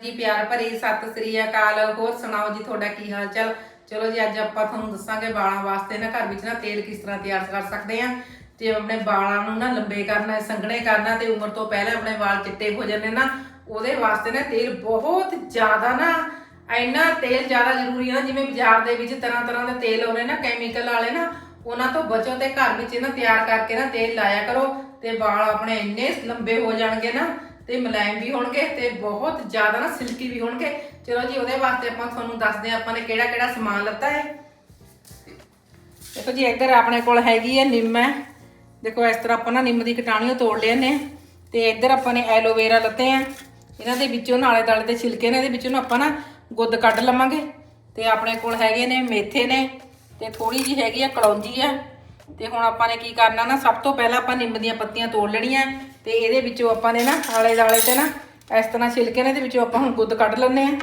ਜੀ ਪਿਆਰ ਭਰੀ ਸਤਿ ਸ੍ਰੀ ਅਕਾਲ। ਹੋਰ ਸੁਣਾਓ ਜੀ, ਤੁਹਾਡਾ ਕੀ ਹਾਲ ਚਾਲ? ਚਲੋ ਜੀ, ਅੱਜ ਆਪਾਂ ਤੁਹਾਨੂੰ ਦੱਸਾਂਗੇ ਵਾਲਾਂ ਵਾਸਤੇ ਨਾ, ਘਰ ਵਿੱਚ ਨਾ ਤੇਲ ਕਿਸ ਤਰ੍ਹਾਂ ਤਿਆਰ ਕਰ ਸਕਦੇ ਆ ਤੇ ਆਪਣੇ ਵਾਲਾਂ ਨੂੰ ਨਾ ਲੰਬੇ ਕਰਨਾ, ਸੰਘਣੇ ਕਰਨਾ ਤੇ ਉਮਰ ਤੋਂ ਪਹਿਲਾਂ ਆਪਣੇ ਵਾਲ ਚਿੱਟੇ ਹੋ ਜਾਂਦੇ ਨਾ ਉਹਦੇ ਵਾਸਤੇ ਨਾ ਤੇਲ ਬਹੁਤ ਜ਼ਿਆਦਾ ਨਾ, ਇੰਨਾ ਤੇਲ ਜ਼ਿਆਦਾ ਜ਼ਰੂਰੀ ਹੈ ਨਾ, ਜਿਵੇਂ ਬਾਜ਼ਾਰ ਦੇ ਵਿੱਚ ਤਰ੍ਹਾਂ ਤਰ੍ਹਾਂ ਦੇ ਤੇਲ ਆਉਂਦੇ ਨਾ ਕੈਮੀਕਲ ਵਾਲੇ ਨਾ, ਉਹਨਾਂ ਤੋਂ ਬਚੋ ਤੇ ਘਰ ਵਿੱਚ ਨਾ ਤਿਆਰ ਕਰਕੇ ਨਾ ਤੇਲ ਲਾਇਆ ਕਰੋ ਤੇ ਵਾਲ ਆਪਣੇ ਇੰਨੇ ਲੰਬੇ ਹੋ ਜਾਣਗੇ ਨਾ ਤੇ ਮੁਲਾਇਮ ਵੀ ਹੋਣਗੇ ਤੇ ਬਹੁਤ ਜ਼ਿਆਦਾ ਨਾ ਸਿਲਕੀ ਵੀ ਹੋਣਗੇ। ਚਲੋ ਜੀ, ਉਹਦੇ ਵਾਸਤੇ ਆਪਾਂ ਤੁਹਾਨੂੰ ਦੱਸਦੇ ਹਾਂ ਆਪਾਂ ਨੇ ਕਿਹੜਾ ਕਿਹੜਾ ਸਮਾਨ ਲੱਤਾ ਹੈ। ਦੇਖੋ ਜੀ, ਇੱਧਰ ਆਪਣੇ ਕੋਲ ਹੈਗੀ ਹੈ ਨਿੰਮ ਹੈ। ਦੇਖੋ, ਇਸ ਤਰ੍ਹਾਂ ਆਪਾਂ ਨਾ ਨਿੰਮ ਦੀ ਕਟਾਣੀਓ ਤੋੜ ਲਿਆ ਨੇ ਤੇ ਇੱਧਰ ਆਪਾਂ ਨੇ ਐਲੋਵੇਰਾ ਲੱਤੇ ਆ ਇਹਨਾਂ ਦੇ ਵਿੱਚੋਂ ਨਾਲੇ ਦਾਲੇ ਦੇ ਛਿਲਕੇ ਨੇ, ਇਹਦੇ ਵਿੱਚੋਂ ਨਾ ਆਪਾਂ ਨਾ ਗੁੱਦ ਕੱਢ ਲਵਾਂਗੇ। ਤੇ ਆਪਣੇ ਕੋਲ ਹੈਗੇ ਨੇ ਮੇਥੇ ਨੇ, ਤੇ ਥੋੜੀ ਜੀ ਹੈਗੀ ਆ ਕਲੌਂਜੀ ਆ ਤੇ ਹੁਣ ਆਪਾਂ ਨੇ ਕੀ ਕਰਨਾ ਨਾ, ਸਭ ਤੋਂ ਪਹਿਲਾਂ ਆਪਾਂ ਨਿੰਮ ਦੀਆਂ ਪੱਤੀਆਂ ਤੋੜ ਲੈਣੀਆਂ। ਤੇ ਇਹਦੇ ਵਿੱਚੋਂ ਆਪਾਂ ਨੇ ਨਾ ਆਲੇ ਦਾਲੇ ਤੇ ਨਾ ਇਸ ਤਰ੍ਹਾਂ ਛਿਲਕੇ ਨੇ, ਇਹਦੇ ਵਿੱਚੋਂ ਆਪਾਂ ਹੁਣ ਗੁੱਦ ਕੱਢ ਲੈਣੇ ਆ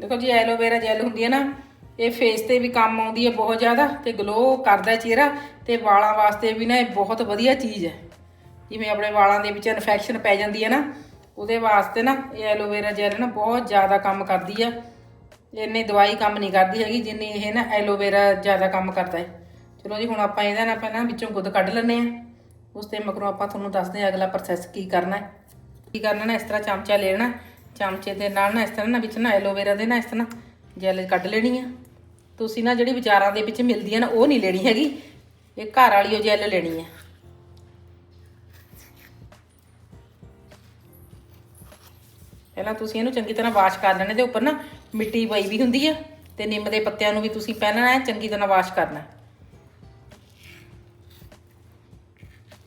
ਦੇਖੋ ਜੀ, ਐਲੋਵੇਰਾ ਜੈਲ ਹੁੰਦੀ ਹੈ ਨਾ, ਇਹ ਫੇਸ ਤੇ ਵੀ ਕੰਮ ਆਉਂਦੀ ਹੈ ਬਹੁਤ ਜ਼ਿਆਦਾ ਤੇ ਗਲੋ ਕਰਦਾ ਚਿਹਰਾ ਤੇ ਵਾਲਾਂ ਵਾਸਤੇ ਵੀ ਨਾ ਇਹ ਬਹੁਤ ਵਧੀਆ ਚੀਜ਼ ਹੈ। ਜਿਵੇਂ ਆਪਣੇ ਵਾਲਾਂ ਦੇ ਵਿੱਚ ਇਨਫੈਕਸ਼ਨ ਪੈ ਜਾਂਦੀ ਹੈ ਨਾ, ਉਹਦੇ ਵਾਸਤੇ ਨਾ ਇਹ ਐਲੋਵੇਰਾ ਜੈਲ ਨਾ ਬਹੁਤ ਜ਼ਿਆਦਾ ਕੰਮ ਕਰਦੀ ਆ। ਇੰਨੀ ਦਵਾਈ ਕੰਮ ਨਹੀਂ ਕਰਦੀ ਹੈਗੀ, ਜਿੰਨੀ ਇਹ ਨਾ ਐਲੋਵੇਰਾ ਜ਼ਿਆਦਾ ਕੰਮ ਕਰਦਾ ਹੈ। ਚਲੋ ਜੀ, ਹੁਣ ਆਪਾਂ ਇਹਦਾ ਨਾ ਪਹਿਲਾਂ ਵਿੱਚੋਂ ਗੁੱਦ ਕੱਢ ਲੈਂਦੇ ਆ ਉਸ ਤੇ ਮਗਰੋਂ ਆਪਾਂ ਤੁਹਾਨੂੰ ਦੱਸਦੇ ਹਾਂ ਅਗਲਾ ਪ੍ਰੋਸੈਸ ਕੀ ਕਰਨਾ ਹੈ। ਕੀ ਕਰਨਾ ਨਾ, ਇਸ ਤਰ੍ਹਾਂ ਚਮਚਾ ਲੈਣਾ, ਚਮਚੇ ਦੇ ਨਾਲ ਨਾ ਇਸ ਤਰ੍ਹਾਂ ਨਾ ਵਿੱਚ ਨਾ ਐਲੋਵੇਰਾ ਦੇ ਨਾ ਇਸ ਤਰ੍ਹਾਂ ਜੈਲ ਕੱਢ ਲੈਣੀ ਆ। ਤੁਸੀਂ ਨਾ ਜਿਹੜੀ ਬਾਜ਼ਾਰਾਂ ਦੇ ਵਿੱਚ ਮਿਲਦੀ ਆ ਨਾ, ਉਹ ਨਹੀਂ ਲੈਣੀ ਹੈਗੀ। ਇਹ ਘਰ ਵਾਲੀ ਉਹ ਜੈਲ ਲੈਣੀ ਆ। ਪਹਿਲਾਂ ਤੁਸੀਂ ਇਹਨੂੰ ਚੰਗੀ ਤਰ੍ਹਾਂ ਵਾਸ਼ ਕਰ ਲੈਣੇ ਦੇ ਉੱਪਰ ਨਾ ਮਿੱਟੀ ਪਈ ਵੀ ਹੁੰਦੀ ਆ, ਤੇ ਨਿੰਮ ਦੇ ਪੱਤਿਆਂ ਨੂੰ ਵੀ ਤੁਸੀਂ ਪਹਿਨਣਾ ਹੈ ਚੰਗੀ ਤਰ੍ਹਾਂ ਵਾਸ਼ ਕਰਨਾ।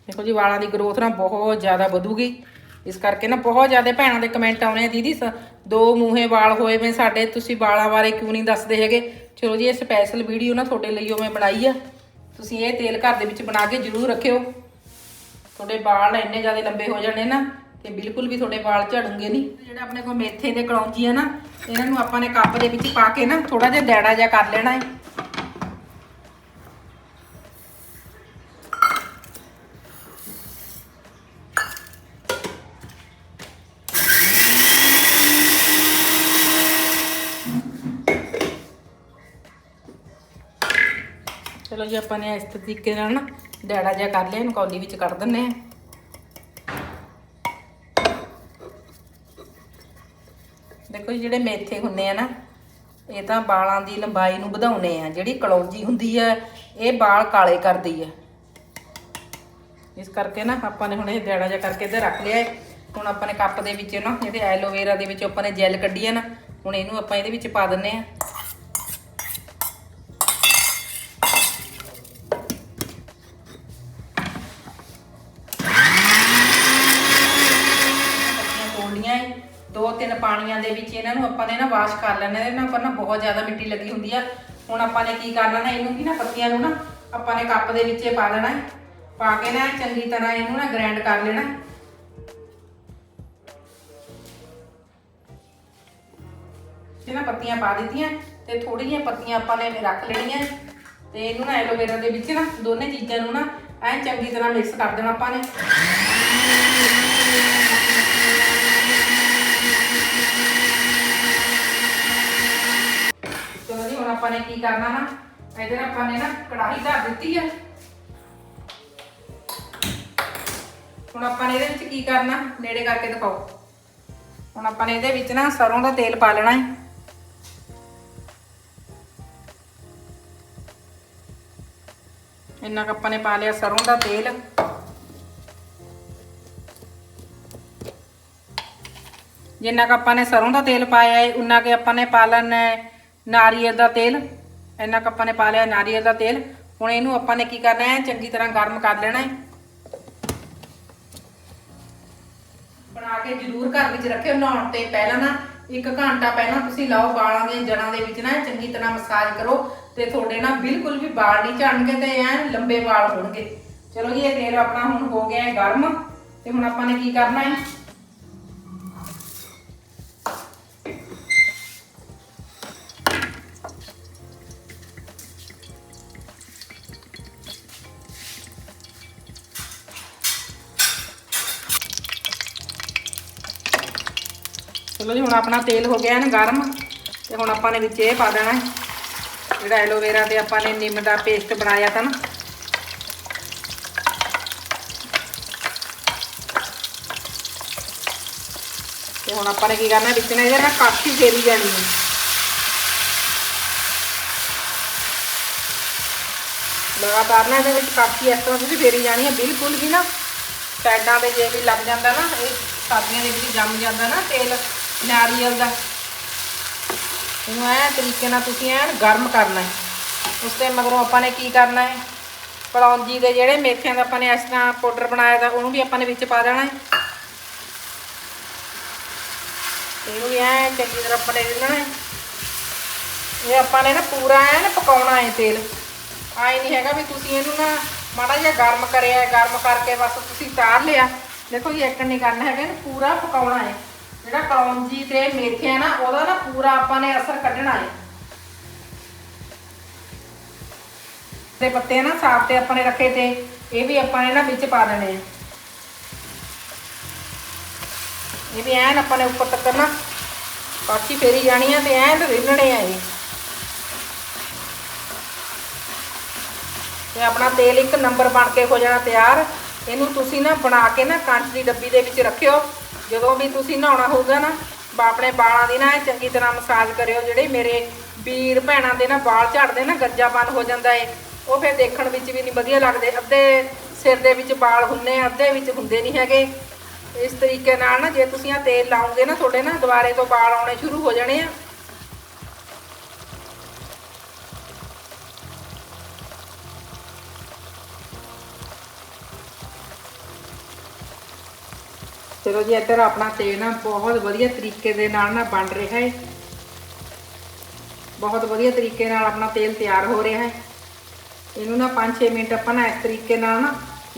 ਦੇਖੋ ਜੀ, ਵਾਲਾਂ ਦੀ ਗਰੋਥ ਨਾ ਬਹੁਤ ਜ਼ਿਆਦਾ ਵਧੂਗੀ। ਇਸ ਕਰਕੇ ਨਾ ਬਹੁਤ ਜ਼ਿਆਦਾ ਭੈਣਾਂ ਦੇ ਕਮੈਂਟ ਆਉਣੇ ਆ ਦੀਦੀ, ਸ- ਦੋ ਮੂੰਹੇ ਵਾਲ ਹੋਏ ਵੇ ਸਾਡੇ, ਤੁਸੀਂ ਵਾਲਾਂ ਬਾਰੇ ਕਿਉਂ ਨਹੀਂ ਦੱਸਦੇ ਹੈਗੇ? ਚਲੋ ਜੀ, ਇਹ ਸਪੈਸ਼ਲ ਵੀਡੀਓ ਨਾ ਤੁਹਾਡੇ ਲਈ ਉਹ ਮੈਂ ਬਣਾਈ ਆ। ਤੁਸੀਂ ਇਹ ਤੇਲ ਘਰ ਦੇ ਵਿੱਚ ਬਣਾ ਕੇ ਜ਼ਰੂਰ ਰੱਖਿਓ। ਤੁਹਾਡੇ ਵਾਲ ਇੰਨੇ ਜ਼ਿਆਦਾ ਲੰਬੇ ਹੋ ਜਾਣੇ ਨਾ, ਤੇ ਬਿਲਕੁਲ ਵੀ ਤੁਹਾਡੇ ਵਾਲ ਝੜੂਗੇ ਨਹੀਂ। ਜਿਹੜਾ ਆਪਣੇ ਕੋਲ ਮੇਥੇ ਦੇ ਕਲੌਂਜੀ ਆ ਨਾ, ਇਹਨਾਂ ਨੂੰ ਆਪਾਂ ਨੇ ਕੱਪ ਦੇ ਵਿੱਚ ਪਾ ਕੇ ਨਾ ਥੋੜਾ ਜਿਹਾ ਡੈੜਾ ਜਿਹਾ ਕਰ ਲੈਣਾ ਹੈ ਚਲੋ ਜੀ ਆਪਾਂ ਨੇ ਇਸ ਤਰੀਕੇ ਨਾਲ ਨਾ ਡੈੜਾ ਜਿਹਾ ਕਰ ਲਿਆ, ਇਹਨੂੰ ਕੌਲੀ ਵਿੱਚ ਕੱਢ ਦਿੰਨੇ ਆ ਦੇਖੋ ਜਿਹੜੇ ਮੇਥੇ ਹੁੰਨੇ ਆ ਨਾ, ਇਹ ਤਾਂ ਵਾਲਾਂ ਦੀ ਲੰਬਾਈ ਨੂੰ ਵਧਾਉਣੇ ਆ। ਜਿਹੜੀ ਕਲੌਂਜੀ ਹੁੰਦੀ ਆ, ਇਹ ਵਾਲ ਕਾਲੇ ਕਰਦੀ ਆ। ਇਸ ਕਰਕੇ ਨਾ ਆਪਾਂ ਨੇ ਹੁਣ ਇਹ ਡੈੜਾ ਜਿਹਾ ਕਰਕੇ ਇੱਧਰ ਰੱਖ ਲਿਆ ਹੈ ਹੁਣ ਆਪਾਂ ਨੇ ਕੱਪ ਦੇ ਵਿੱਚ ਨਾ, ਜਿਹੜੇ ਐਲੋਵੇਰਾ ਦੇ ਵਿੱਚ ਆਪਾਂ ਨੇ ਜੈਲ ਕੱਢੀ ਆ ਨਾ, ਹੁਣ ਇਹਨੂੰ ਆਪਾਂ ਇਹਦੇ ਵਿੱਚ ਪਾ ਦਿੰਨੇ ਆ ਪੱਤੀਆਂ ਤੋੜਨੀਆਂ ਏ ਦੋ ਤਿੰਨ ਪਾਣੀਆਂ ਦੇ ਵਿੱਚ ਇਹਨਾਂ ਨੂੰ ਆਪਾਂ ਨੇ ਨਾ ਵਾਸ਼ ਕਰ ਲੈਣਾ ਇਹਦੇ ਨਾਲ ਪਰ ਨਾ ਬਹੁਤ ਜ਼ਿਆਦਾ ਮਿੱਟੀ ਲੱਗੀ ਹੁੰਦੀ ਆ। ਹੁਣ ਆਪਾਂ ਨੇ ਕੀ ਕਰਨਾ ਨਾ, ਇਹਨੂੰ ਵੀ ਨਾ ਪੱਤੀਆਂ ਨੂੰ ਨਾ ਆਪਾਂ ਨੇ ਕੱਪ ਦੇ ਵਿੱਚ ਪਾ ਲੈਣਾ ਹੈ। ਪਾ ਕੇ ਨਾ ਚੰਗੀ ਤਰ੍ਹਾਂ ਇਹਨੂੰ ਨਾ ਗ੍ਰਾਈਂਡ ਕਰ ਲੈਣਾ ਹੈ। ਪੱਤੀਆਂ ਪਾ ਦਿੱਤੀਆਂ, ਤੇ ਥੋੜੀ ਜਿਹੀਆਂ ਪੱਤੀਆਂ ਆਪਾਂ ਨੇ ਰੱਖ ਲੈਣੀਆਂ ਤੇ ਇਹਨੂੰ ਨਾ ਐਲੋਵੇਰਾ ਦੇ ਵਿੱਚ ਨਾ ਦੋਨੇ ਚੀਜ਼ਾਂ ਨੂੰ ਨਾ ਐਂ ਚੰਗੀ ਤਰ੍ਹਾਂ ਮਿਕਸ ਕਰ ਦੇਣਾ ਆਪਾਂ ਨੇ ਚਲੋ ਜੀ ਹੁਣ ਆਪਾਂ ਨੇ ਕੀ ਕਰਨਾ ਨਾ? ਇਧਰ ਆਪਾਂ ਨੇ ਨਾ ਕੜਾਹੀ ਧਰ ਦਿੱਤੀ ਹੈ ਹੁਣ ਆਪਾਂ ਨੇ ਇਹਦੇ ਵਿੱਚ ਕੀ ਕਰਨਾ? ਨੇੜੇ ਕਰਕੇ ਦਿਖਾਓ। ਹੁਣ ਆਪਾਂ ਨੇ ਇਹਦੇ ਵਿੱਚ ਨਾ ਸਰੋਂ ਦਾ ਤੇਲ ਪਾ ਲੈਣਾ ਹੈ ਇੰਨਾ ਕੁ ਆਪਾਂ ਨੇ ਪਾ ਲਿਆ ਸਰੋਂ ਦਾ ਤੇਲ। ਜਿੰਨਾ ਕੁ ਆਪਾਂ ਨੇ ਸਰੋਂ ਦਾ ਤੇਲ ਪਾਇਆ ਹੈ ਉਨਾ ਕੁ ਆਪਾਂ ਨੇ ਪਾ ਲੈਣਾ ਹੈ ਨਾਰੀਅਲ ਦਾ ਤੇਲ, ਇੰਨਾ ਕੁ ਆਪਾਂ ਨੇ ਪਾ ਲਿਆ ਨਾਰੀਅਲ ਦਾ ਤੇਲ। ਹੁਣ ਇਹਨੂੰ ਆਪਾਂ ਨੇ ਕੀ ਕਰਨਾ ਹੈ? ਚੰਗੀ ਤਰ੍ਹਾਂ ਗਰਮ ਕਰ ਲੈਣਾ ਹੈ। ਬਣਾ ਕੇ ਜ਼ਰੂਰ ਘਰ ਵਿੱਚ ਰੱਖਿਓ, ਨਹਾਉਣ ਤੇ ਪਹਿਲਾਂ ਨਾ ਇੱਕ ਘੰਟਾ ਪਹਿਲਾਂ ਤੁਸੀਂ ਲਾਓ ਵਾਲਾਂ ਦੀਆਂ ਜੜਾਂ ਦੇ ਵਿੱਚ ਨਾ, ਚੰਗੀ ਤਰ੍ਹਾਂ ਮਸਾਜ ਕਰੋ ਤੇ ਤੁਹਾਡੇ ਨਾ ਬਿਲਕੁਲ ਵੀ ਵਾਲ ਨਹੀਂ ਝੜਨਗੇ ਤੇ ਐ ਲੰਬੇ ਵਾਲ ਹੋਣਗੇ। ਚਲੋ ਜੀ, ਇਹ ਤੇਲ ਆਪਣਾ ਹੁਣ ਹੋ ਗਿਆ ਹੈ ਗਰਮ ਤੇ ਹੁਣ ਆਪਾਂ ਨੇ ਕੀ ਕਰਨਾ ਹੈ? ਚਲੋ ਜੀ, ਹੁਣ ਆਪਣਾ ਤੇਲ ਹੋ ਗਿਆ ਨਾ ਗਰਮ, ਤੇ ਹੁਣ ਆਪਾਂ ਨੇ ਵਿੱਚ ਇਹ ਪਾ ਦੇਣਾ ਜਿਹੜਾ ਐਲੋਵੇਰਾ ਤੇ ਆਪਾਂ ਨੇ ਨਿੰਮ ਦਾ ਪੇਸਟ ਬਣਾਇਆ ਤਾਂ ਨਾ। ਤੇ ਹੁਣ ਆਪਾਂ ਨੇ ਕੀ ਕਰਨਾ, ਵਿੱਚ ਨੇ ਇਹਦੇ ਕਾਫੀ ਫੇਰੀ ਜਾਣੀ ਹੈ। ਲਗਾਤਾਰ ਨਾ ਇਹਦੇ ਵਿੱਚ ਕਾਫੀ ਇਸ ਤਰ੍ਹਾਂ ਤੁਸੀਂ ਫੇਰੀ ਜਾਣੀ ਹੈ, ਬਿਲਕੁਲ ਵੀ ਨਾ। ਸਾਈਡਾਂ ਤੇ ਜੇ ਵੀ ਲੱਗ ਜਾਂਦਾ ਨਾ, ਇਹ ਸਬਜ਼ੀਆਂ ਦੇ ਵਿੱਚ ਜੰਮ ਜਾਂਦਾ ਨਾ ਤੇਲ। ਨਾਰੀਅਲ ਦਾ। ਇਹਨੂੰ ਐ ਤਰੀਕੇ ਨਾਲ ਤੁਸੀਂ ਐਨ ਗਰਮ ਕਰਨਾ ਹੈ। ਉਸ ਤੇ ਮਗਰੋਂ ਆਪਾਂ ਨੇ ਕੀ ਕਰਨਾ ਹੈ? ਕਲੌਂਜੀ ਦੇ ਜਿਹੜੇ ਮੇਥਿਆਂ ਦਾ ਆਪਾਂ ਨੇ ਇਸ ਤਰ੍ਹਾਂ ਪਾਊਡਰ ਬਣਾਇਆ ਦਾ, ਉਹਨੂੰ ਵੀ ਆਪਾਂ ਨੇ ਵਿੱਚ ਪਾ ਦੇਣਾ ਹੈ। ਇਹਨੂੰ ਵੀ ਐ ਚੰਗੀ ਤਰ੍ਹਾਂ ਆਪਾਂ ਨੇ ਦੇਣਾ ਹੈ ਇਹ ਆਪਾਂ ਨੇ ਨਾ ਪੂਰਾ ਐਨ ਪਕਾਉਣਾ ਹੈ ਤੇਲ। ਆਏ ਨਹੀਂ ਹੈਗਾ ਵੀ ਤੁਸੀਂ ਇਹਨੂੰ ਨਾ ਮਾੜਾ ਜਿਹਾ ਗਰਮ ਕਰਿਆ, ਗਰਮ ਕਰਕੇ ਬਸ ਤੁਸੀਂ ਤਾਰ ਲਿਆ। ਦੇਖੋ ਜੀ ਇੱਕ ਨਹੀਂ ਕਰਨਾ ਹੈਗਾ, ਇਹਨੂੰ ਪੂਰਾ ਪਕਾਉਣਾ ਹੈ। ਜਿਹੜਾ ਕਲੌਂਜੀ ਤੇ ਮੇਥੇ ਆ ਨਾ, ਉਹਦਾ ਨਾ ਪੂਰਾ ਆਪਾਂ ਨੇ ਅਸਰ ਕੱਢਣਾ ਹੈ। ਤੇ ਪੱਤੇ ਨਾ ਸਾਫ਼ ਤੇ ਆਪਾਂ ਨੇ ਰੱਖੇ ਤੇ, ਇਹ ਵੀ ਆਪਾਂ ਨੇ ਨਾ ਵਿੱਚ ਪਾ ਦੇਣੇ ਆ। ਇਹ ਵੀ ਐਨ ਆਪਾਂ ਨੇ ਉੱਪਰ ਤੱਕ ਨਾ ਕਾਫੀ ਫੇਰੀ ਜਾਣੀ ਆ ਤੇ ਐਨ ਰਿੰਨਣੇ ਆ ਇਹ। ਤੇ ਆਪਣਾ ਤੇਲ ਇੱਕ ਨੰਬਰ ਬਣ ਕੇ ਹੋ ਜਾਣਾ ਤਿਆਰ। ਇਹਨੂੰ ਤੁਸੀਂ ਨਾ ਬਣਾ ਕੇ ਨਾ ਕੰਚ ਦੀ ਡੱਬੀ ਦੇ ਵਿੱਚ ਰੱਖਿਓ। ਜਦੋਂ ਵੀ ਤੁਸੀਂ ਨਹਾਉਣਾ ਹੋਊਗਾ ਨਾ ਆਪਣੇ ਵਾਲਾਂ ਦੀ ਨਾ ਚੰਗੀ ਤਰ੍ਹਾਂ ਮਸਾਜ ਕਰਿਓ, ਜਿਹੜੇ ਮੇਰੇ ਵੀਰ ਭੈਣਾਂ ਦੇ ਨਾ ਵਾਲ ਝੜਦੇ ਨਾ ਗੱਜਾਪਨ ਹੋ ਜਾਂਦਾ ਏ, ਉਹ ਫਿਰ ਦੇਖਣ ਵਿੱਚ ਵੀ ਨਹੀਂ ਵਧੀਆ ਲੱਗਦੇ। ਅੱਧੇ ਸਿਰ ਦੇ ਵਿੱਚ ਵਾਲ ਹੁੰਨੇ ਅੱਧੇ ਵਿੱਚ ਹੁੰਦੇ ਨਹੀਂ ਹੈਗੇ। ਇਸ ਤਰੀਕੇ ਨਾਲ ਨਾ ਜੇ ਤੁਸੀਂ ਆ ਤੇਲ ਲਾਉਂਗੇ ਨਾ, ਤੁਹਾਡੇ ਨਾ ਦੁਬਾਰੇ ਤੋਂ ਵਾਲ ਆਉਣੇ ਸ਼ੁਰੂ ਹੋ ਜਾਣੇ ਆ। ਚਲੋ ਜੀ, ਇੱਧਰ ਆਪਣਾ ਤੇਲ ਨਾ ਬਹੁਤ ਵਧੀਆ ਤਰੀਕੇ ਦੇ ਨਾਲ ਨਾ ਬਣ ਰਿਹਾ ਹੈ। ਬਹੁਤ ਵਧੀਆ ਤਰੀਕੇ ਨਾਲ ਆਪਣਾ ਤੇਲ ਤਿਆਰ ਹੋ ਰਿਹਾ ਹੈ। ਇਹਨੂੰ ਨਾ 5-6 ਮਿੰਟ ਆਪਾਂ ਨਾ ਇਸ ਤਰੀਕੇ ਨਾਲ ਨਾ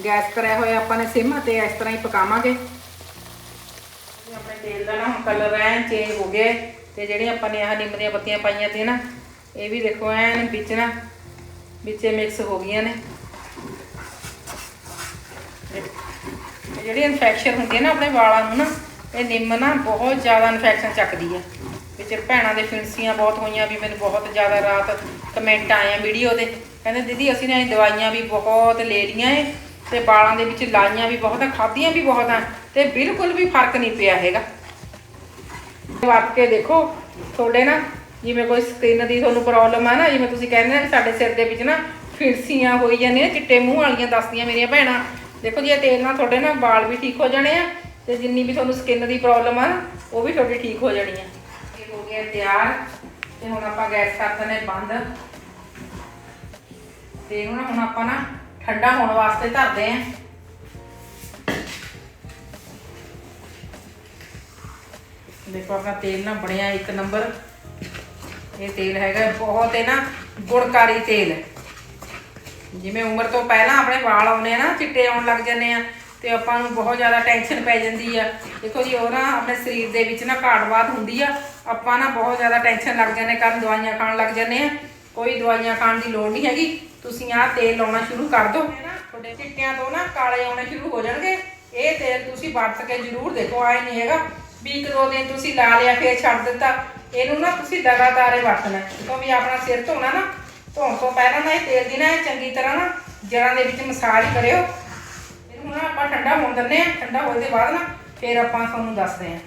ਗੈਸ ਕਰਿਆ ਹੋਇਆ ਆਪਾਂ ਨੇ ਸਿਮ ਤੇ ਇਸ ਤਰ੍ਹਾਂ ਹੀ ਪਕਾਵਾਂਗੇ। ਆਪਣੇ ਤੇਲ ਦਾ ਨਾ ਕਲਰ ਐਨ ਚੇਂਜ ਹੋ ਗਿਆ ਹੈ ਤੇ ਜਿਹੜੇ ਆਪਾਂ ਨੇ ਆਹ ਨਿੰਮ ਦੀਆਂ ਪੱਤੀਆਂ ਪਾਈਆਂ ਤੇ ਨਾ, ਇਹ ਵੀ ਦੇਖੋ ਐਨ ਵਿੱਚ ਨਾ ਵਿੱਚੇ ਮਿਕਸ ਹੋ ਗਈਆਂ ਨੇ। ਜਿਹੜੀ ਇਨਫੈਕਸ਼ਨ ਹੁੰਦੀ ਹੈ ਨਾ ਆਪਣੇ ਵਾਲਾਂ ਨੂੰ ਨਾ, ਇਹ ਨਿੰਮ ਨਾ ਬਹੁਤ ਜ਼ਿਆਦਾ ਇਨਫੈਕਸ਼ਨ ਚੱਕਦੀ ਹੈ। ਵਿੱਚ ਭੈਣਾਂ ਦੇ ਫਿੰਸੀਆਂ ਬਹੁਤ ਹੋਈਆਂ ਵੀ ਮੈਨੂੰ ਬਹੁਤ ਜ਼ਿਆਦਾ ਰਾਤ ਕਮੈਂਟ ਆਏ ਵੀਡੀਓ ਦੇ ਕਹਿੰਦੇ, ਦੀਦੀ, ਅਸੀਂ ਨੇ ਦਵਾਈਆਂ ਵੀ ਬਹੁਤ ਲੈ ਲਈਆਂ ਏ ਤੇ ਵਾਲਾਂ ਦੇ ਵਿੱਚ ਲਾਈਆਂ ਵੀ ਬਹੁਤ ਆ, ਖਾਧੀਆਂ ਵੀ ਬਹੁਤ ਆ ਤੇ ਬਿਲਕੁਲ ਵੀ ਫ਼ਰਕ ਨਹੀਂ ਪਿਆ ਹੈਗਾ। ਵਰਤ ਕੇ ਦੇਖੋ, ਤੁਹਾਡੇ ਨਾ ਜਿਵੇਂ ਕੋਈ ਸਕਿਨ ਦੀ ਤੁਹਾਨੂੰ ਪ੍ਰੋਬਲਮ ਆ ਨਾ, ਜਿਵੇਂ ਤੁਸੀਂ ਕਹਿੰਦੇ ਆ ਸਾਡੇ ਸਿਰ ਦੇ ਵਿੱਚ ਨਾ ਫਿਰਸੀਆਂ ਹੋਈ ਜਾਂਦੀਆਂ, ਚਿੱਟੇ ਮੂੰਹ ਵਾਲੀਆਂ ਦੱਸਦੀਆਂ ਮੇਰੀਆਂ ਭੈਣਾਂ ਦੇਖੋ ਜੀ, ਇਹ ਤੇਲ ਨਾਲ ਤੁਹਾਡੇ ਨਾ ਵਾਲ ਵੀ ਠੀਕ ਹੋ ਜਾਣੇ ਆ ਤੇ ਜਿੰਨੀ ਵੀ ਤੁਹਾਨੂੰ ਸਕਿਨ ਦੀ ਪ੍ਰੋਬਲਮ ਆ, ਉਹ ਵੀ ਤੁਹਾਡੀ ਠੀਕ ਹੋ ਜਾਣੀ ਆ। ਇਹ ਹੋ ਗਿਆ ਤਿਆਰ ਤੇ ਹੁਣ ਆਪਾਂ ਗੈਸ ਕਰ ਦਿੰਦੇ ਬੰਦ। ਤੇ ਇਹਨੂੰ ਹੁਣ ਆਪਾਂ ਨਾ ਠੰਡਾ ਹੋਣ ਵਾਸਤੇ ਧਰਦੇ ਆਂ। ਦੇਖੋ ਆਪਣਾ ਤੇਲ ਨਾ ਬਣਿਆ ਇੱਕ ਨੰਬਰ। ਇਹ ਤੇਲ ਹੈਗਾ, ਬਹੁਤ ਹੈ ਨਾ ਗੁਣਕਾਰੀ ਤੇਲ। ਜਿਵੇਂ ਉਮਰ ਤੋਂ ਪਹਿਲਾਂ ਆਪਣੇ ਵਾਲ ਆਉਨੇ ਆ ਨਾ, ਚਿੱਟੇ ਆਉਣ ਲੱਗ ਜਾਂਦੇ ਆ, ਤੇ ਆਪਾਂ ਨੂੰ ਬਹੁਤ ਜ਼ਿਆਦਾ ਟੈਨਸ਼ਨ ਪੈ ਜਾਂਦੀ ਆ। ਦੇਖੋ ਜੀ, ਉਹ ਨਾ ਆਪਣੇ ਸਰੀਰ ਦੇ ਵਿੱਚ ਨਾ ਘਾਟਵਾਦ ਹੁੰਦੀ ਆ, ਆਪਾਂ ਨਾ ਬਹੁਤ ਜ਼ਿਆਦਾ ਟੈਨਸ਼ਨ ਲੱਗ ਜਾਂਦੇ ਕਰਨ ਦਵਾਈਆਂ ਖਾਣ ਲੱਗ ਜਾਂਦੇ ਆ। ਕੋਈ ਦਵਾਈਆਂ ਖਾਣ ਦੀ ਲੋੜ ਨਹੀਂ ਹੈਗੀ, ਤੁਸੀਂ ਆਹ ਤੇਲ ਲਾਉਣਾ ਸ਼ੁਰੂ ਕਰ ਦਿਓ। ਤੁਹਾਡੇ ਚਿੱਟਿਆਂ ਤੋਂ ਨਾ ਕਾਲੇ ਆਉਣੇ ਸ਼ੁਰੂ ਹੋ ਜਾਣਗੇ। ਇਹ ਤੇਲ ਤੁਸੀਂ ਵਰਤ ਕੇ ਜ਼ਰੂਰ ਦੇਖੋ, ਆਏ ਨਹੀਂ ਹੈਗਾ ਵੀ ਇੱਕ ਦੋ ਦਿਨ ਤੁਸੀਂ ਲਾ ਲਿਆ, ਫੇਰ ਛੱਡ ਦਿੱਤਾ। ਇਹਨੂੰ ਨਾ ਤੁਸੀਂ ਲਗਾਤਾਰ ਹੀ ਵਰਤਣਾ ਹੈ। ਕਿਉਂਕਿ ਆਪਣਾ ਸਿਰ ਧੋਣਾ ਨਾ ਧੋਣ ਤੋਂ ਪਹਿਲਾਂ ਨਾ ਇਹ ਤੇਲ ਦੀ ਨਾ ਇਹ ਚੰਗੀ ਤਰ੍ਹਾਂ ਨਾ ਜੜਾਂ ਦੇ ਵਿੱਚ ਮਸਾਜ ਕਰਿਓ। ਇਹਨੂੰ ਨਾ ਆਪਾਂ ਠੰਡਾ ਹੋਣ ਦਿੰਦੇ ਆ ਠੰਡਾ ਹੋਣ ਦੇ ਬਾਅਦ ਨਾ ਫਿਰ ਆਪਾਂ ਤੁਹਾਨੂੰ ਦੱਸਦੇ ਆ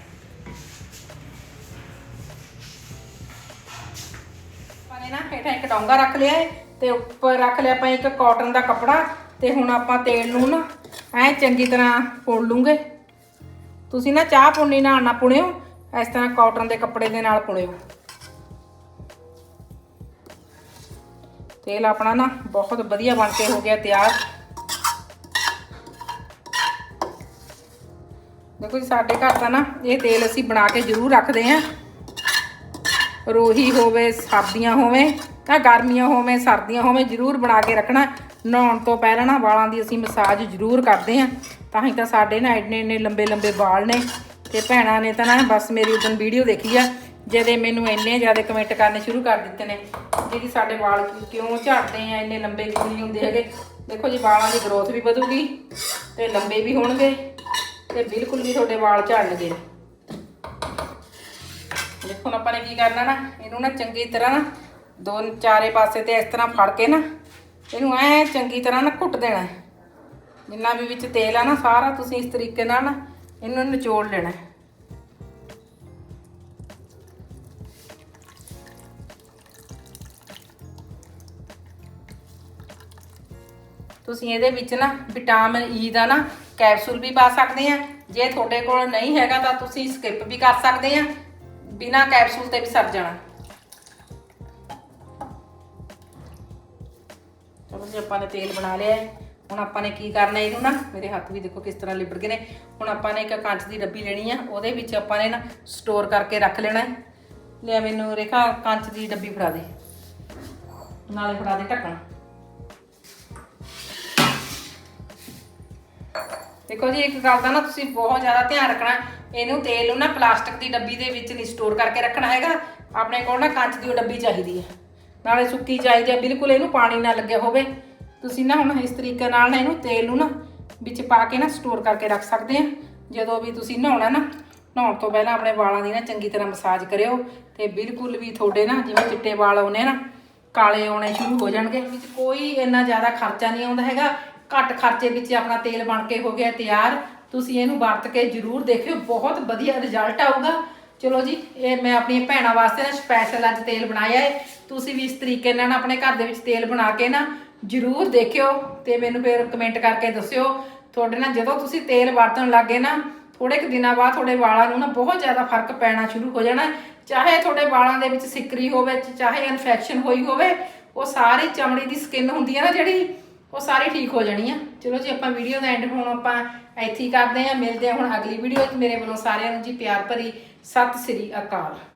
ਆਪਾਂ ਨੇ ਨਾ ਹੇਠਾਂ ਇੱਕ ਡੋਂਗਾ ਰੱਖ ਲਿਆ ਹੈ ਤੇ ਉੱਪਰ ਰੱਖ ਲਿਆ ਆਪਾਂ ਇੱਕ ਕਾਟਨ ਦਾ ਕੱਪੜਾ ਤੇ ਹੁਣ ਆਪਾਂ ਤੇਲ ਨੂੰ ਨਾ ਐ ਚੰਗੀ ਤਰ੍ਹਾਂ ਪੁਣ ਲੂੰਗੇ। ਤੁਸੀਂ ਨਾ ਚਾਹ ਪੁੰਨੀ ਨਾਲ ਨਾ ਪੁਣਿਓ, ਇਸ ਤਰ੍ਹਾਂ ਕਾਟਨ ਦੇ ਕੱਪੜੇ ਦੇ ਨਾਲ ਪੁਣਿਓ। ਤੇਲ ਆਪਣਾ ਨਾ ਬਹੁਤ ਵਧੀਆ ਬਣ ਕੇ ਹੋ ਗਿਆ ਤਿਆਰ। ਦੇਖੋ ਜੀ, ਸਾਡੇ ਘਰ ਦਾ ਨਾ ਇਹ ਤੇਲ ਅਸੀਂ ਬਣਾ ਕੇ ਜ਼ਰੂਰ ਰੱਖਦੇ ਆਂ ਰੋਹੀ ਹੋਵੇ ਸਰਦੀਆਂ ਹੋਵੇ ਤਾਂ ਗਰਮੀਆਂ ਹੋਵੇ, ਸਰਦੀਆਂ ਹੋਵੇ, ਜ਼ਰੂਰ ਬਣਾ ਕੇ ਰੱਖਣਾ। ਨਹਾਉਣ ਤੋਂ ਪਹਿਲਾਂ ਨਾ ਵਾਲਾਂ ਦੀ ਅਸੀਂ ਮਸਾਜ ਜ਼ਰੂਰ ਕਰਦੇ ਆਂ ਤਾਂ ਹੀ ਤਾਂ ਸਾਡੇ ਨਾ ਇੰਨੇ ਇੰਨੇ ਲੰਬੇ ਲੰਬੇ ਵਾਲ ਨੇ ਤੇ ਭੈਣਾਂ ਨੇ ਤਾਂ ਨਾ ਬਸ ਮੇਰੀ ਉਦੋਂ ਵੀਡੀਓ ਦੇਖੀ ਆ। ਜਿਹਦੇ ਮੈਨੂੰ ਇੰਨੇ ਜ਼ਿਆਦਾ ਕਮੈਂਟ ਕਰਨੇ ਸ਼ੁਰੂ ਕਰ ਦਿੱਤੇ ਨੇ। ਜਿਹੜੀ ਸਾਡੇ ਵਾਲ ਕਿਉਂ ਝੜਦੇ ਆ, ਇੰਨੇ ਲੰਬੇ ਕਿਉਂ ਨਹੀਂ ਹੁੰਦੇ ਹੈਗੇ? ਦੇਖੋ ਜੀ, ਵਾਲਾਂ ਦੀ ਗਰੋਥ ਵੀ ਵਧੂਗੀ ਤੇ ਲੰਬੇ ਵੀ ਹੋਣਗੇ ਤੇ ਬਿਲਕੁਲ ਵੀ ਤੁਹਾਡੇ ਵਾਲ ਝੜਨਗੇ। ਦੇਖੋ ਆਪਾਂ ਨੇ ਕੀ ਕਰਨਾ ਨਾ, ਇਹਨੂੰ ਨਾ ਚੰਗੀ ਤਰ੍ਹਾਂ ਨਾ ਦੋ ਚਾਰੇ ਪਾਸੇ ਤੇ ਇਸ ਤਰ੍ਹਾਂ ਫੜ ਕੇ ਨਾ, ਇਹਨੂੰ ਐ ਚੰਗੀ ਤਰ੍ਹਾਂ ਨਾ ਘੁੱਟ ਦੇਣਾ। ਜਿੰਨਾ ਵੀ ਵਿੱਚ ਤੇਲ ਆ ਨਾ, ਸਾਰਾ ਤੁਸੀਂ ਇਸ ਤਰੀਕੇ ਨਾਲ ਨਾ ਇਹਨੂੰ ਨਿਚੋੜ ਲੈਣਾ। ਤੁਸੀਂ ਇਹਦੇ ਵਿੱਚ ਨਾ ਵਿਟਾਮਿਨ ਈ ਦਾ ਨਾ ਕੈਪਸੂਲ ਵੀ ਪਾ ਸਕਦੇ ਆ। ਜੇ ਤੁਹਾਡੇ ਕੋਲ ਨਹੀਂ ਹੈਗਾ ਤਾਂ ਤੁਸੀਂ ਸਕਿਪ ਵੀ ਕਰ ਸਕਦੇ ਆ। ਬਿਨਾ ਕੈਪਸੂਲ ਤੇ ਵੀ ਸਰ ਜਾਣਾ। ਚਲੋ ਜੀ, ਆਪਾਂ ਨੇ ਤੇਲ ਬਣਾ ਲਿਆ ਹੈ। ਹੁਣ ਆਪਾਂ ਨੇ ਕੀ ਕਰਨਾ ਇਹਨੂੰ ਨਾ? ਮੇਰੇ ਹੱਥ ਵੀ ਦੇਖੋ ਕਿਸ ਤਰ੍ਹਾਂ ਲਿਬੜ ਗਏ ਨੇ। ਹੁਣ ਆਪਾਂ ਨੇ ਇੱਕ ਕੰਚ ਦੀ ਡੱਬੀ ਲੈਣੀ ਆ। ਉਹਦੇ ਵਿੱਚ ਆਪਾਂ ਨੇ ਨਾ ਸਟੋਰ ਕਰਕੇ ਰੱਖ ਲੈਣਾ ਹੈ। ਲਿਆ ਮੈਨੂੰ ਰੇਖਾ, ਕੰਚ ਦੀ ਡੱਬੀ ਫੜਾ ਦੇ। ਨਾਲੇ ਫੜਾ ਦੇ ਢੱਕਣ। ਦੇਖੋ ਜੀ, ਇੱਕ ਗੱਲ ਦਾ ਨਾ ਤੁਸੀਂ ਬਹੁਤ ਜ਼ਿਆਦਾ ਧਿਆਨ ਰੱਖਣਾ, ਇਹਨੂੰ ਤੇਲ ਨੂੰ ਨਾ ਪਲਾਸਟਿਕ ਦੀ ਡੱਬੀ ਦੇ ਵਿੱਚ ਨਹੀਂ ਸਟੋਰ ਕਰਕੇ ਰੱਖਣਾ ਹੈਗਾ। ਆਪਣੇ ਕੋਲ ਨਾ ਕੱਚ ਦੀ ਉਹ ਡੱਬੀ ਚਾਹੀਦੀ ਹੈ। ਨਾਲੇ ਸੁੱਕੀ ਚਾਹੀਦੀ ਹੈ, ਬਿਲਕੁਲ ਇਹਨੂੰ ਪਾਣੀ ਨਾ ਲੱਗਿਆ ਹੋਵੇ। ਤੁਸੀਂ ਨਾ ਹੁਣ ਇਸ ਤਰੀਕੇ ਨਾਲ ਨਾ ਇਹਨੂੰ ਤੇਲ ਨੂੰ ਨਾ ਵਿੱਚ ਪਾ ਕੇ ਨਾ ਸਟੋਰ ਕਰਕੇ ਰੱਖ ਸਕਦੇ ਆ। ਜਦੋਂ ਵੀ ਤੁਸੀਂ ਨਹਾਉਣਾ ਨਾ, ਨਹਾਉਣ ਤੋਂ ਪਹਿਲਾਂ ਆਪਣੇ ਵਾਲਾਂ ਦੀ ਨਾ ਚੰਗੀ ਤਰ੍ਹਾਂ ਮਸਾਜ ਕਰਿਓ ਤੇ ਬਿਲਕੁਲ ਵੀ ਤੁਹਾਡੇ ਨਾ ਜਿਵੇਂ ਚਿੱਟੇ ਵਾਲ ਆਉਨੇ ਨਾ, ਕਾਲੇ ਆਉਣੇ ਸ਼ੁਰੂ ਹੋ ਜਾਣਗੇ। ਵਿੱਚ ਕੋਈ ਇੰਨਾ ਜ਼ਿਆਦਾ ਖਰਚਾ ਨਹੀਂ ਆਉਂਦਾ ਹੈਗਾ। ਘੱਟ ਖਰਚੇ ਵਿੱਚ ਆਪਣਾ ਤੇਲ ਬਣ ਕੇ ਹੋ ਗਿਆ ਤਿਆਰ। ਤੁਸੀਂ ਇਹਨੂੰ ਵਰਤ ਕੇ ਜਰੂਰ ਦੇਖਿਓ, ਬਹੁਤ ਵਧੀਆ ਰਿਜ਼ਲਟ ਆਊਗਾ। ਚਲੋ ਜੀ, ਇਹ ਮੈਂ ਆਪਣੀਆਂ ਭੈਣਾਂ ਵਾਸਤੇ ਨਾ ਸਪੈਸ਼ਲ ਅੱਜ ਤੇਲ ਬਣਾਇਆ ਹੈ ਤੁਸੀਂ ਵੀ ਇਸ ਤਰੀਕੇ ਨਾਲ ਨਾ ਆਪਣੇ ਘਰ ਦੇ ਵਿੱਚ ਤੇਲ ਬਣਾ ਕੇ ਨਾ ਜਰੂਰ ਦੇਖਿਓ ਤੇ ਮੈਨੂੰ ਫਿਰ ਕਮੈਂਟ ਕਰਕੇ ਦੱਸਿਓ। ਤੁਹਾਡੇ ਨਾਲ ਜਦੋਂ ਤੁਸੀਂ ਤੇਲ ਵਰਤਣ ਲੱਗੇ ਨਾ ਥੋੜੇ ਕੁ ਦਿਨਾਂ ਬਾਅਦ ਤੁਹਾਡੇ ਵਾਲਾਂ ਨੂੰ ਨਾ ਬਹੁਤ ਜ਼ਿਆਦਾ ਫ਼ਰਕ ਪੈਣਾ ਸ਼ੁਰੂ ਹੋ ਜਾਣਾ। ਚਾਹੇ ਤੁਹਾਡੇ ਵਾਲਾਂ ਦੇ ਵਿੱਚ ਸਿੱਕਰੀ ਹੋਵੇ, ਚਾਹੇ ਇਨਫੈਕਸ਼ਨ ਹੋਈ ਹੋਵੇ, ਉਹ ਸਾਰੀ ਚਮੜੀ ਦੀ ਸਕਿਨ ਹੁੰਦੀ ਹੈ ਨਾ ਜਿਹੜੀ ਉਹ ਸਾਰੀ ਠੀਕ ਹੋ ਜਾਣੀ ਆ ਚਲੋ ਜੀ, ਆਪਾਂ ਵੀਡੀਓ ਦਾ ਐਂਡ ਹੁਣ ਆਪਾਂ ਇੱਥੇ ਹੀ ਕਰਦੇ ਆ ਮਿਲਦੇ ਆ ਹੁਣ ਅਗਲੀ ਵੀਡੀਓ 'ਚ ਮੇਰੇ ਵੱਲੋਂ ਸਾਰਿਆਂ ਨੂੰ ਜੀ ਪਿਆਰ ਭਰੀ ਸਤਿ ਸ੍ਰੀ ਅਕਾਲ।